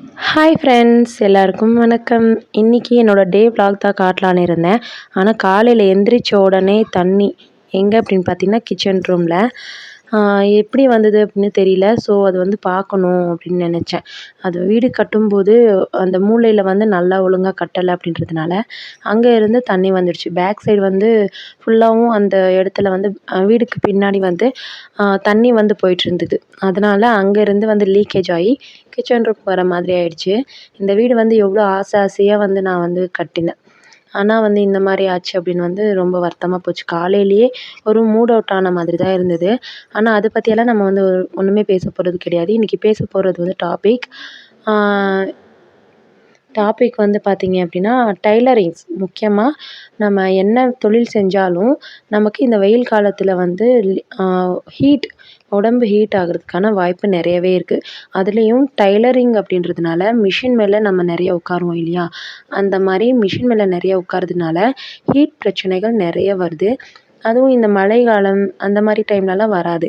Hi friends எல்லாருக்கும் வணக்கம். இன்றைக்கி என்னோடய டே ப்ளாக் தான் காட்டலான்னு இருந்தேன். ஆனால் காலையில் எந்திரிச்ச உடனே தண்ணி எங்கே அப்படின்னு பார்த்தீங்கன்னா கிச்சன் ரூமில் எப்படி வந்தது அப்படின்னு தெரியல. ஸோ அது வந்து பார்க்கணும் அப்படின்னு நினச்சேன். அது வீடு கட்டும்போது அந்த மூலையில் வந்து நல்லா ஒழுங்காக கட்டலை அப்படின்றதுனால அங்கே இருந்து தண்ணி வந்துடுச்சு. பேக் சைடு வந்து ஃபுல்லாகவும் அந்த இடத்துல வந்து வீடுக்கு பின்னாடி வந்து தண்ணி வந்து போயிட்டு இருந்தது. அதனால் அங்கேருந்து வந்து லீக்கேஜ் ஆகி கிச்சன் ரூம் வர மாதிரி ஆயிடுச்சு. இந்த வீடு வந்து எவ்வளோ ஆசை ஆசையாக வந்து நான் வந்து கட்டினேன். ஆனால் வந்து இந்த மாதிரி ஆச்சு அப்படின்னு வந்து ரொம்ப வருத்தமாக போச்சு. காலையிலேயே ஒரு மூட் அவுட் ஆன மாதிரி தான் இருந்தது. ஆனால் அதை பற்றியெல்லாம் நம்ம வந்து ஒன்றுமே பேச போகிறது கிடையாது. இன்றைக்கி பேச போகிறது வந்து டாபிக் டாபிக் வந்து பார்த்தீங்க அப்படின்னா டைலரிங்ஸ் முக்கியமாக நம்ம என்ன தொழில் செஞ்சாலும் நமக்கு இந்த வெயில் காலத்தில் வந்து ஹீட் உடம்பு ஹீட் ஆகிறதுக்கான வாய்ப்பு நிறையவே இருக்குது அதுலேயும் டைலரிங் அப்படின்றதுனால மிஷின் மேலே நம்ம நிறைய உட்காருவோம் இல்லையா? அந்த மாதிரி மிஷின் மேலே நிறைய உட்கார்றதுனால ஹீட் பிரச்சனைகள் நிறைய வருது. அதுவும் இந்த மழைக்காலம் அந்த மாதிரி டைம்லலாம் வராது.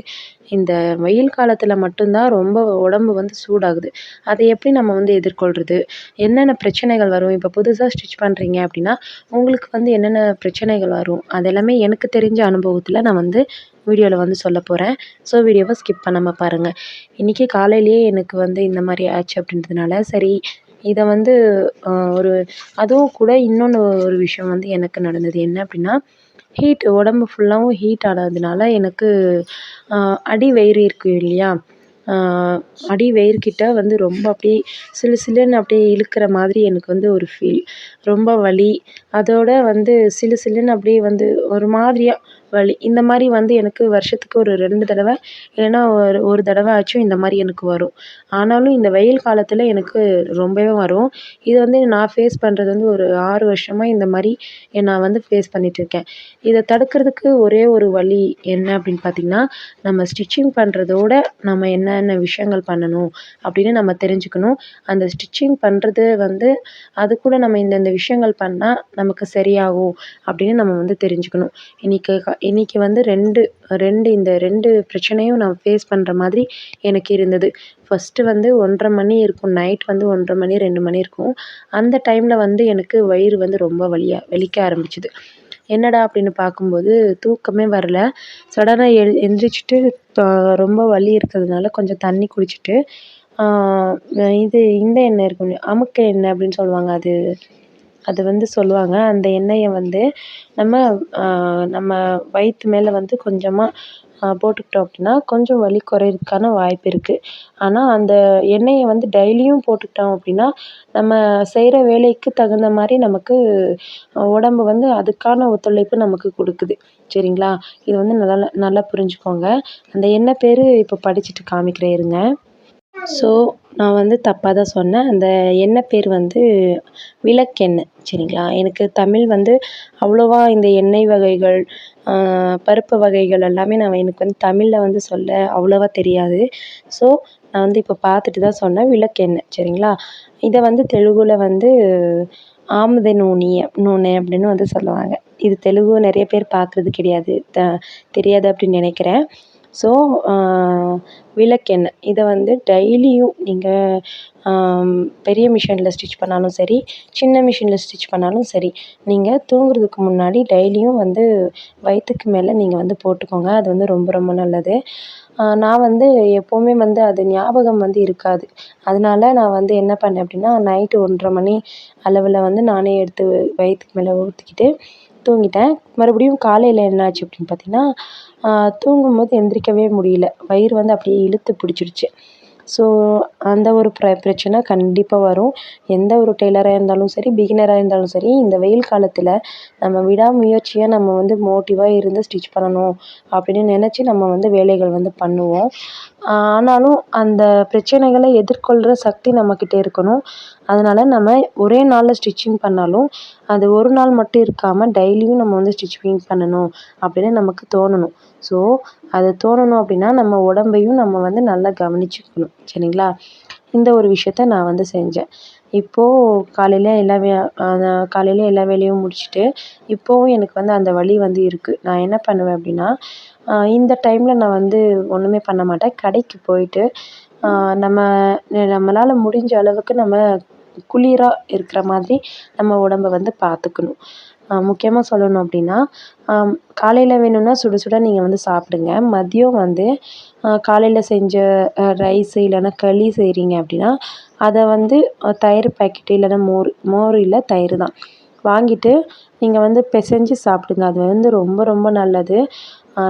இந்த வெயில் காலத்தில் மட்டும்தான் ரொம்ப உடம்பு வந்து சூடாகுது. அதை எப்படி நம்ம வந்து எதிர்கொள்கிறது என்னென்ன பிரச்சனைகள் வரும்? இப்போ புதுசாக ஸ்டிச் பண்ணுறீங்க அப்படின்னா உங்களுக்கு வந்து என்னென்ன பிரச்சனைகள் வரும்? அது எல்லாமே எனக்கு தெரிஞ்ச அனுபவத்தில் நான் வந்து வீடியோவில் வந்து சொல்ல போகிறேன் ஸோ வீடியோவை ஸ்கிப் பண்ணாமல் பாருங்கள் இன்றைக்கி காலையிலேயே எனக்கு வந்து இந்த மாதிரி ஆச்சு அப்படின்றதுனால சரி இதை வந்து ஒரு அதுவும் கூட இன்னொன்று ஒரு விஷயம் வந்து எனக்கு நடந்தது என்ன அப்படின்னா ஹீட் உடம்பு ஃபுல்லாகவும் ஹீட் ஆனதுனால எனக்கு அடி வயிறு இருக்குது இல்லையா? அடி வயிறுக்கிட்ட வந்து ரொம்ப அப்படியே சிலு சிலுன்னு அப்படியே இழுக்கிற மாதிரி எனக்கு வந்து ஒரு ஃபீல் ரொம்ப வலி. அதோட வந்து சிலு சிலுன்னு அப்படியே வந்து ஒரு மாதிரியாக வலி. இந்த மாதிரி வந்து எனக்கு வருஷத்துக்கு ஒரு ரெண்டு தடவை இல்லைன்னா ஒரு ஒரு தடவை ஆச்சும் இந்த மாதிரி எனக்கு வரும். ஆனாலும் இந்த வெயில் காலத்தில் எனக்கு ரொம்பவே வரும். இது வந்து நான் ஃபேஸ் பண்ணுறது வந்து ஒரு ஆறு வருஷமாக இந்த மாதிரி நான் வந்து ஃபேஸ் பண்ணிகிட்ருக்கேன் இதை தடுக்கிறதுக்கு ஒரே ஒரு வழி என்ன அப்படின்னு பார்த்தீங்கன்னா நம்ம ஸ்டிச்சிங் பண்ணுறதோட நம்ம என்னென்ன விஷயங்கள் பண்ணணும் அப்படின்னு நம்ம தெரிஞ்சுக்கணும். அந்த ஸ்டிச்சிங் பண்ணுறது வந்து அது கூட நம்ம இந்தந்த விஷயங்கள் பண்ணால் நமக்கு சரியாகும் அப்படின்னு நம்ம வந்து தெரிஞ்சுக்கணும். இன்றைக்கி இன்றைக்கி வந்து ரெண்டு ரெண்டு இந்த ரெண்டு பிரச்சனையும் நான் ஃபேஸ் பண்ணுற மாதிரி எனக்கு இருந்தது. ஃபஸ்ட்டு வந்து ஒன்றரை மணி இருக்கும் நைட் வந்து ஒன்றரை மணி ரெண்டு மணி இருக்கும். அந்த டைமில் வந்து எனக்கு வயிறு வந்து ரொம்ப வலியாக வலிக்க ஆரம்பிச்சுது. என்னடா அப்படின்னு பார்க்கும்போது தூக்கமே வரல. சடனாக எழு எந்திரிச்சிட்டு ரொம்ப வலி இருக்கிறதுனால கொஞ்சம் தண்ணி குடிச்சிட்டு இது இந்த எண்ணெய் இருக்கும் அமுக்க எண்ணெய் அப்படின்னு சொல்லுவாங்க அது. அது வந்து சொல்லுவாங்க. அந்த எண்ணெயை வந்து நம்ம நம்ம வயிற்று மேலே வந்து கொஞ்சமாக போட்டுக்கிட்டோம் அப்படின்னா கொஞ்சம் வலி குறையிறதுக்கான வாய்ப்பு இருக்குது ஆனால் அந்த எண்ணெயை வந்து டெய்லியும் போட்டுக்கிட்டோம் அப்படின்னா நம்ம செய்கிற வேலைக்கு தகுந்த மாதிரி நமக்கு உடம்பு வந்து அதுக்கான ஒத்துழைப்பு நமக்கு கொடுக்குது. சரிங்களா? இது வந்து நல்லா நல்லா புரிஞ்சுக்கோங்க. அந்த எண்ணெய் பேர் இப்போ படிச்சுட்டு காமிக்கிறேன் இருங்க. ஸோ நான் வந்து தப்பாக தான் சொன்னேன். அந்த எண்ணெய் பேர் வந்து விளக்கெண்ணெய் சரிங்களா? எனக்கு தமிழ் வந்து அவ்வளோவா இந்த எண்ணெய் வகைகள் பருப்பு வகைகள் எல்லாமே நான் எனக்கு வந்து தமிழில் வந்து சொல்ல அவ்வளோவா தெரியாது. ஸோ நான் வந்து இப்போ பார்த்துட்டு தான் சொன்னேன் விளக்கெண்ணெய் சரிங்களா? இதை வந்து தெலுங்கில் வந்து ஆமத நூனி நூனே அப்படின்னு வந்து சொல்லுவாங்க. இது தெலுங்கு நிறைய பேர் பார்க்குறது கிடையாது த தெரியாது அப்படின்னு நினைக்கிறேன். ஸோ விளக்கெண்ணெய் இதை வந்து டெய்லியும் நீங்கள் பெரிய மிஷினில் ஸ்டிச் பண்ணாலும் சரி சின்ன மிஷினில் ஸ்டிச் பண்ணாலும் சரி நீங்கள் தூங்குறதுக்கு முன்னாடி டெய்லியும் வந்து வயிற்றுக்கு மேலே நீங்கள் வந்து போட்டுக்கோங்க. அது வந்து ரொம்ப ரொம்ப நல்லது. நான் வந்து எப்போவுமே வந்து அது ஞாபகம் வந்து இருக்காது. அதனால நான் வந்து என்ன பண்ணேன் அப்படின்னா நைட்டு ஒன்றரை மணி அளவில் வந்து நானே எடுத்து வயிற்றுக்கு மேலே ஊற்றிக்கிட்டு தூங்கிட்டேன். மறுபடியும் காலையில் என்னாச்சு அப்படின்னு பார்த்தீங்கன்னா தூங்கும்போது எந்திரிக்கவே முடியல. வயிறு வந்து அப்படியே இழுத்து பிடிச்சிருச்சு. ஸோ அந்த ஒரு பிர பிரச்சனை கண்டிப்பாக வரும். எந்த ஒரு டெய்லராக இருந்தாலும் சரி பிகினராக இருந்தாலும் சரி இந்த வெயில் காலத்தில் நம்ம விடாமுயற்சியாக நம்ம வந்து மோட்டிவாக இருந்து ஸ்டிச் பண்ணணும் அப்படின்னு நினச்சி நம்ம வந்து வேலைகள் வந்து பண்ணுவோம். ஆனாலும் அந்த பிரச்சனைகளை எதிர்கொள்கிற சக்தி நம்மக்கிட்ட இருக்கணும். அதனால் நம்ம ஒரே நாளில் ஸ்டிச்சிங் பண்ணாலும் அது ஒரு நாள் மட்டும் இருக்காமல் டெய்லியும் நம்ம வந்து ஸ்டிச்சிங் பண்ணணும் அப்படின்னு நமக்கு தோணணும். ஸோ அது தோணணும் அப்படின்னா நம்ம உடம்பையும் நம்ம வந்து நல்லா கவனிச்சுக்கணும். சரிங்களா? இந்த ஒரு விஷயத்த நான் வந்து செஞ்சேன். இப்போது காலையில் எல்லா வே காலையில் எல்லா வேலையும் முடிச்சுட்டு இப்போவும் எனக்கு வந்து அந்த வலி வந்து இருக்குது நான் என்ன பண்ணுவேன் அப்படின்னா இந்த டைமில் நான் வந்து ஒன்றுமே பண்ண மாட்டேன். கடைக்கு போயிட்டு நம்ம நம்மளால் முடிஞ்ச அளவுக்கு நம்ம குளிராக இருக்கிற மாதிரி நம்ம உடம்ப வந்து பார்த்துக்கணும் முக்கியமாக சொல்லணும் அப்படின்னா காலையில் வேணும்னா சுட சுட நீங்கள் வந்து சாப்பிடுங்க. மதியம் வந்து காலையில் செஞ்ச ரைஸு இல்லைன்னா களி செய்கிறீங்க அப்படின்னா அதை வந்து தயிர் பாக்கெட்டு இல்லைன்னா மோர் மோர் இல்லை தயிர் தான் வாங்கிட்டு நீங்கள் வந்து பிசைஞ்சு சாப்பிடுங்க. அது வந்து ரொம்ப ரொம்ப நல்லது.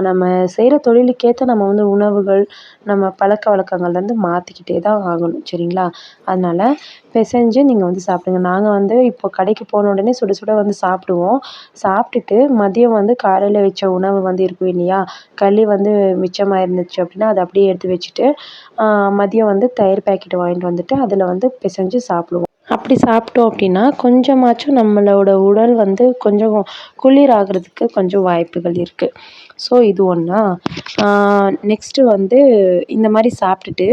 நம்ம செய்கிற தொழிலுக்கேற்ற நம்ம வந்து உணவுகள் நம்ம பழக்க வழக்கங்கள் வந்து மாற்றிக்கிட்டே தான் ஆகணும் சரிங்களா? அதனால் பிசைஞ்சு நீங்கள் வந்து சாப்பிடுங்க. நாங்கள் வந்து இப்போ கடைக்கு போன உடனே சுட சுட வந்து சாப்பிடுவோம். சாப்பிட்டுட்டு மதியம் வந்து காலையில் வச்ச உணவு வந்து இருக்கும் இல்லையா? களி வந்து மிச்சமாக இருந்துச்சு அப்படின்னா அதை அப்படியே எடுத்து வச்சுட்டு மதியம் வந்து தயிர் பாக்கெட் வாங்கிட்டு வந்துட்டு அதில் வந்து பிசைஞ்சு சாப்பிடுவோம். அப்படி சாப்பிட்டோம் அப்படின்னா கொஞ்சமாச்சும் நம்மளோட உடல் வந்து கொஞ்சம் குளிர் ஆகிறதுக்கு கொஞ்சம் வாய்ப்புகள் இருக்குது ஸோ இது ஒன்றா நெக்ஸ்ட்டு வந்து இந்த மாதிரி சாப்பிட்டுட்டு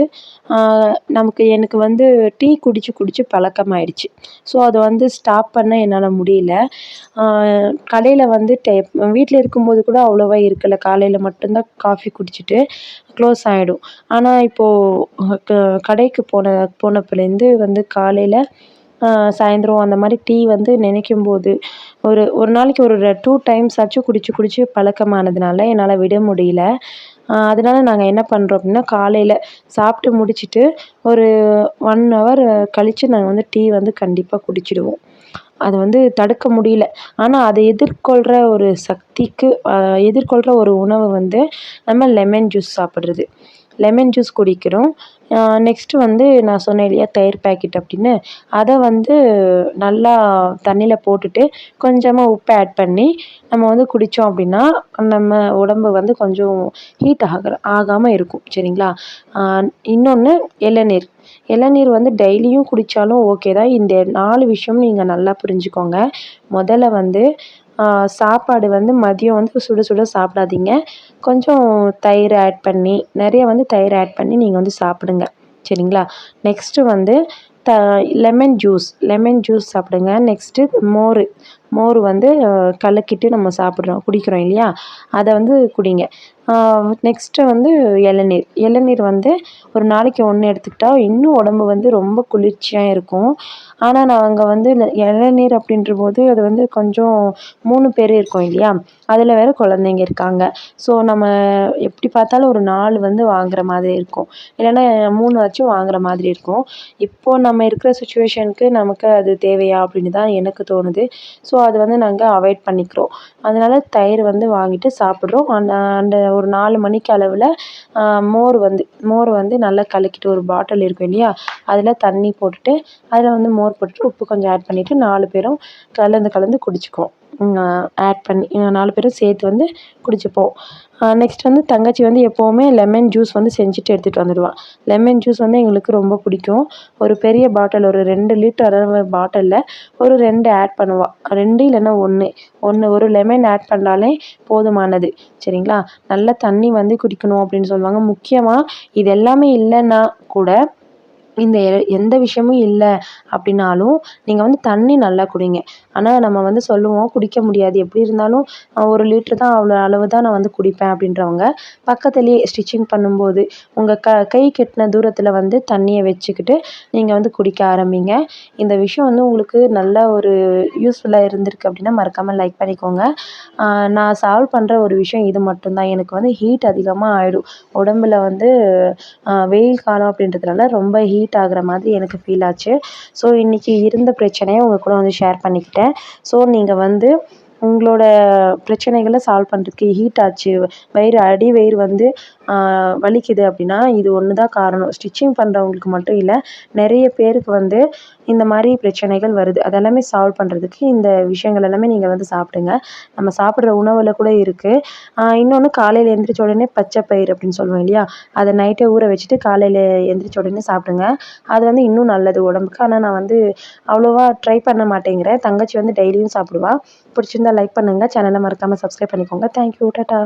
நமக்கு எனக்கு வந்து டீ குடித்து குடித்து பழக்கமாயிடுச்சு. ஸோ அதை வந்து ஸ்டாப் பண்ண என்னால் முடியல. கடையில் வந்து டே வீட்டில் இருக்கும்போது கூட அவ்வளோவா இருக்கலை. காலையில் மட்டும்தான் காஃபி குடிச்சிட்டு க்ளோஸ் ஆகிடும் ஆனால் இப்போது க கடைக்கு போன போனப்பலேருந்து வந்து காலையில் சாயந்தரம் அந்த மாதிரி டீ வந்து நினைக்கும் போது ஒரு ஒரு நாளைக்கு ஒரு டூ டைம்ஸ் ஆச்சும் குடித்து குடித்து பழக்கமானதுனால என்னால் விட முடியல. அதனால நாங்கள் என்ன பண்ணுறோம் அப்படின்னா காலையில் சாப்பிட்டு முடிச்சுட்டு ஒரு ஒன் ஹவர் கழித்து நாங்கள் வந்து டீ வந்து கண்டிப்பாக குடிச்சிடுவோம். அது வந்து தடுக்க முடியல. ஆனால் அதை எதிர்கொள்கிற ஒரு சக்திக்கு எதிர்கொள்கிற ஒரு உணவு வந்து நம்ம லெமன் ஜூஸ் சாப்பிட்றது. லெமன் ஜூஸ் குடிக்கிறோம். நெக்ஸ்ட்டு வந்து நான் சொன்னேன் இல்லையா தயிர் பேக்கெட் அப்படின்னு. அதை வந்து நல்லா தண்ணியில் போட்டுட்டு கொஞ்சமாக உப்பு ஆட் பண்ணி நம்ம வந்து குடித்தோம் அப்படின்னா நம்ம உடம்பு வந்து கொஞ்சம் ஹீட் ஆகிற ஆகாமல் இருக்கும். சரிங்களா? இன்னொன்று இளநீர். இளநீர் வந்து டெய்லியும் குடித்தாலும் ஓகே தான். இந்த நாலு விஷயம் நீங்கள் நல்லா புரிஞ்சுக்கோங்க. முதல்ல வந்து சாப்பாடு வந்து மதியம் வந்து சுட சுட சாப்பிடாதீங்க. கொஞ்சம் தயிர் ஆட் பண்ணி நிறைய வந்து தயிர் ஆட் பண்ணி நீங்கள் வந்து சாப்பிடுங்க. சரிங்களா? நெக்ஸ்ட்டு வந்து the lemon juice lemon juice சாப்பிடுங்க. நெக்ஸ்ட்டு மோர். மோர் வந்து கலக்கிட்டு நம்ம சாப்பிட்றோம் குடிக்கிறோம் இல்லையா? அதை வந்து குடிங்க. நெக்ஸ்ட்டு வந்து இளநீர். இளநீர் வந்து ஒரு நாளைக்கு ஒன்று எடுத்துக்கிட்டால் இன்னும் உடம்பு வந்து ரொம்ப குளிர்ச்சியாக இருக்கும். ஆனால் நாங்கள் வந்து இளநீர் அப்படின்ற போது அது வந்து கொஞ்சம் மூணு பேர் இருக்கோம் இல்லையா? அதில் வேறு குழந்தைங்க இருக்காங்க. ஸோ நம்ம எப்படி பார்த்தாலும் ஒரு நாலு வந்து வாங்குற மாதிரி இருக்கும். இல்லைன்னா மூணாச்சும் வாங்குற மாதிரி இருக்கும். இப்போது நம்ம இருக்கிற சுச்சுவேஷனுக்கு நமக்கு அது தேவையா அப்படின்னு தான் எனக்கு தோணுது. ஸோ அது வந்து நாங்கள் அவாய்ட் பண்ணிக்கிறோம். அதனால் தயிர் வந்து வாங்கிட்டு சாப்பிட்றோம். அந்த அந்த ஒரு நாலு மணிக்கு அளவில் மோர் வந்து மோர் வந்து நல்லா கலக்கிட்டு ஒரு பாட்டில் இருக்கும் இல்லையா? அதில் தண்ணி போட்டுட்டு அதில் வந்து மோர் போட்டுட்டு உப்பு கொஞ்சம் ஆட் பண்ணிவிட்டு நாலு பேரும் கலந்து கலந்து குடிச்சுக்குவோம். ஆட் பண்ணி நாலு பேரும் சேர்த்து வந்து குடிச்சுப்போம். நெக்ஸ்ட் வந்து தங்கச்சி வந்து எப்போவுமே லெமன் ஜூஸ் வந்து செஞ்சுட்டு எடுத்துகிட்டு வந்துடுவாள் லெமன் ஜூஸ் வந்து எங்களுக்கு ரொம்ப பிடிக்கும். ஒரு பெரிய பாட்டில் ஒரு ரெண்டு லிட்டர் பாட்டிலில் ஒரு ரெண்டு ஆட் பண்ணுவாள் ரெண்டு இல்லைன்னா ஒன்று ஒன்று ஒரு லெமன் ஆட் பண்ணாலே போதுமானது. சரிங்களா? நல்ல தண்ணி வந்து குடிக்கணும் அப்படின்னு சொல்லுவாங்க. முக்கியமாக இது எல்லாமே இல்லைன்னா கூட இந்த எந்த விஷயமும் இல்லை அப்படின்னாலும் நீங்கள் வந்து தண்ணி நல்லா குடிங்க. ஆனால் நம்ம வந்து சொல்லுவோம் குடிக்க முடியாது. எப்படி இருந்தாலும் ஒரு லிட்ரு தான் அவ்வளோ அளவு தான் நான் வந்து குடிப்பேன் அப்படின்றவங்க பக்கத்துலேயே ஸ்டிச்சிங் பண்ணும்போது உங்கள் க கை கெட்டின தூரத்தில் வந்து தண்ணியை வச்சுக்கிட்டு நீங்கள் வந்து குடிக்க ஆரம்பிங்க. இந்த விஷயம் வந்து உங்களுக்கு நல்ல ஒரு யூஸ்ஃபுல்லாக இருந்திருக்கு அப்படின்னா மறக்காமல் லைக் பண்ணிக்கோங்க. நான் சால்வ் பண்ணுற ஒரு விஷயம் இது மட்டும்தான். எனக்கு வந்து ஹீட் அதிகமாக ஆகிடும் உடம்புல வந்து வெயில் காலம் அப்படின்றதுனால ரொம்ப ஹீட் ஹீட் ஆகிற மாதிரி எனக்கு ஃபீல் ஆச்சு. ஸோ இன்றைக்கி இருந்த பிரச்சனையை உங்கள் கூட வந்து ஷேர் பண்ணிக்கிட்டேன். ஸோ நீங்கள் வந்து உங்களோட பிரச்சனைகளை சால்வ் பண்ணுறதுக்கு ஹீட் ஆச்சு வயிறு அடி வயிறு வந்து வலிக்குது அப்படின்னா இது ஒன்று தான் காரணம். ஸ்டிச்சிங் பண்ணுறவங்களுக்கு மட்டும் இல்லை நிறைய பேருக்கு வந்து இந்த மாதிரி பிரச்சனைகள் வருது. அதெல்லாமே சால்வ் பண்ணுறதுக்கு இந்த விஷயங்கள் எல்லாமே நீங்கள் வந்து சாப்பிடுங்க. நம்ம சாப்பிட்ற உணவில் கூட இருக்குது இன்னொன்று காலையில் எழுந்திரிச்ச உடனே பச்சை பயிர் அப்படின்னு சொல்லுவோம் இல்லையா? அதை நைட்டே ஊற வச்சுட்டு காலையில் எழுந்திரிச்ச உடனே சாப்பிடுங்க. அது வந்து இன்னும் நல்லது உடம்புக்கு. ஆனால் நான் வந்து அவ்வளோவா ட்ரை பண்ண மாட்டேங்கிறேன் தங்கச்சி வந்து டெய்லியும் சாப்பிடுவா. பிடிச்சிருந்தா லைக் பண்ணுங்கள் சேனலை மறக்காமல் சப்ஸ்கிரைப் பண்ணிக்கோங்க. Thank you tata